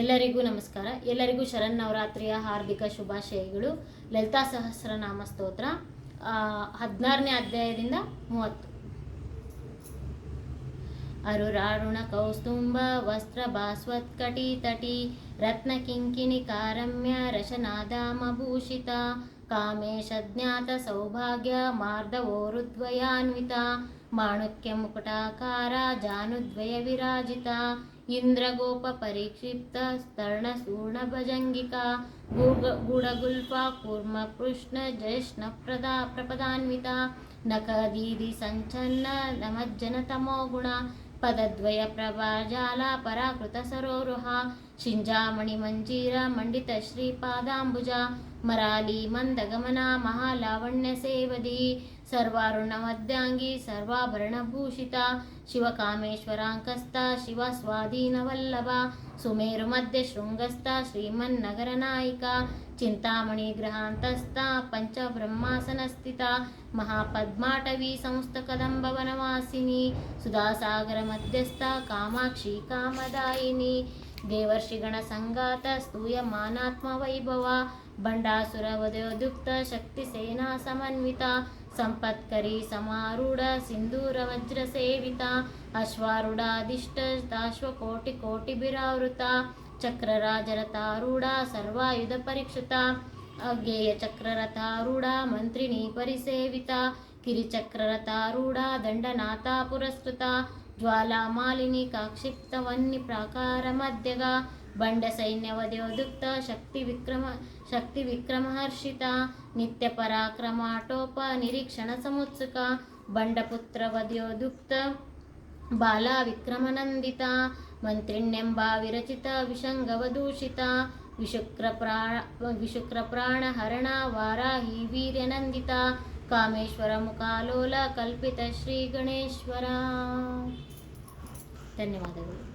ಎಲ್ಲರಿಗೂ ನಮಸ್ಕಾರ. ಎಲ್ಲರಿಗೂ ಶರನ್ನವರಾತ್ರಿಯ ಹಾರ್ದಿಕ ಶುಭಾಶಯಗಳು. ಲಲಿತಾ ಸಹಸ್ರನಾಮ ಸ್ತೋತ್ರ. ಹದಿನಾರನೇ ಅಧ್ಯಾಯದಿಂದ ಮೂವತ್ತು. ಅರುರಾರುಣ ಕೌಸ್ತುಂಬ ವಸ್ತ್ರ ಭಾಸ್ವತ್ಕಟಿ ತಟಿ ರತ್ನ ಕಿಂಕಿಣಿ ಕಾರಮ್ಯ ರಶನಾದಾಮಭೂಷಿತ ಕಾಮೇಶ ಜ್ಞಾತ ಸೌಭಾಗ್ಯ ಮಾರ್ಧವೋರುದ್ವಯಾನ್ವಿತ ಮಾಣುಕ್ಯ ಮುಕುಟಾಕಾರ ಜಾನುದ್ವಯ ವಿರಾಜಿತ, ಇಂದ್ರಗೋಪ ಪರಿಕ್ಷಿಪ್ತ ಸ್ತರ್ಣ ಸೂರ್ಣ ಭಜಂಗಿಕ, ಗೂಗ ಗೂಢಗುಲ್ಫ ಕೂರ್ಮ ಕೃಷ್ಣ ಜೈಷ್ಣ ಪ್ರದಾ ಪ್ರಪದಾನ್ವಿತ, ನಖದೀದಿ ಸಂಚನ್ನ ನಮಜ್ಜನ ತಮೋ ಗುಣ ಪದದ್ವಯ ಪ್ರಭಾಜಾಲ ಪರಾಕೃತ ಸರೋರುಹ ಶಿಂಜಾಮಣಿ ಮಂಜೀರ, ಮಂಡಿತ ಶ್ರೀಪಾದಾಂಬುಜ ಮರಾಲಿ ಮಂದಗಮನ, ಮಹಾಲಾವಣ್ಯ ಸೇವದಿ, ಸರ್ವಾರುಣ ಮಧ್ಯಾಂಗಿ ಸರ್ವಾಭರಣಭೂಷಿತ ಶಿವಕಾಮೇಶ್ವರಾಂಕಸ್ಥ ಶಿವ ಸ್ವಾಧೀನವಲ್ಲಭ ಸುಮೇರು ಮಧ್ಯ ಶೃಂಗಸ್ಥ, ಶ್ರೀಮನ್ನಗರ ನಾಯಿಕ, ಚಿಂತಾಮಣಿ ಗೃಹಾಂತಸ್ಥ ಪಂಚಬ್ರಹ್ಮಾಸನಸ್ಥಿತ ಮಹಾಪದ್ಮಾಟವಿ ಸಂಸ್ಥ ಕದಂಬ ವನವಾಸಿನಿ, ಸುಧಾಸಾಗರ ಮಧ್ಯಸ್ಥ, ಕಾಮಾಕ್ಷಿ ಕಾಮದಾಯಿನಿ ದೇವರ್ಷಿಗಣ ಸಂಗಾತ ಸ್ತೂಯಮಾನಾತ್ಮ ವೈಭವ ಬಂಡಾಸುರ ವದಯೋದುಕ್ತ ಶಕ್ತಿ ಸೇನಾ ಸಮನ್ವಿತ ಸಂಪತ್ಕರಿ ಸಮಾರೂಢ, ಸಿಂಧೂರ ವಜ್ರ ಸೇವಿತ ಅಶ್ವಾರೂಢಾಧಿಷ್ಟ ದಾಶ್ವ ಕೋಟಿ ಬಿರಾವೃತ ಚಕ್ರರಾಜರತಾರೂಢ ಸರ್ವಾಯುಧ ಪರೀಕ್ಷಿತ ಅಜ್ಞೇಯ ಚಕ್ರರಥಾರೂಢ ಮಂತ್ರಿಣಿ ಪರಿಸೇವಿತ ಕಿರಿಚಕ್ರರಥಾರೂಢ ದಂಡನಾಥ ಪುರಸ್ಕೃತ ಜ್ವಾಲಾಮಾಲಿನಿ ಕಾಕ್ಷಿಪ್ತ ವನ್ನಿ ಪ್ರಾಕಾರ ಮಧ್ಯಗ, ಬಂಡ ಸೈನ್ಯವದ್ಯೋದುಕ್ತ ಶಕ್ತಿ ವಿಕ್ರಮ, ಶಕ್ತಿ ವಿಕ್ರಮಹರ್ಷಿತ ನಿತ್ಯ ಪರಾಕ್ರಮಾಟೋಪ ನಿರೀಕ್ಷಣ ಸಮುತ್ಸುಕ ಬಂಡಪುತ್ರ ವದ್ಯೋದುಕ್ತ ಬಾಲ ವಿಕ್ರಮನಂದಿತ ಮಂತ್ರಿಣ್ಯಂಬ ವಿರಚಿತ ವಿಷಂಗವದೂಷಿತ ವಿಶುಕ್ರ ಪ್ರಾಣ ವಿಶುಕ್ರ ಪ್ರಾಣ ಹರಣ ವಾರಾಹಿ ವೀರ್ಯನಂದಿತ ಕಾಮೇಶ್ವರ ಮುಖಾಲೋಲ ಕಲ್ಪಿತ ಶ್ರೀ ಗಣೇಶ್ವರ. ಧನ್ಯವಾದಗಳು.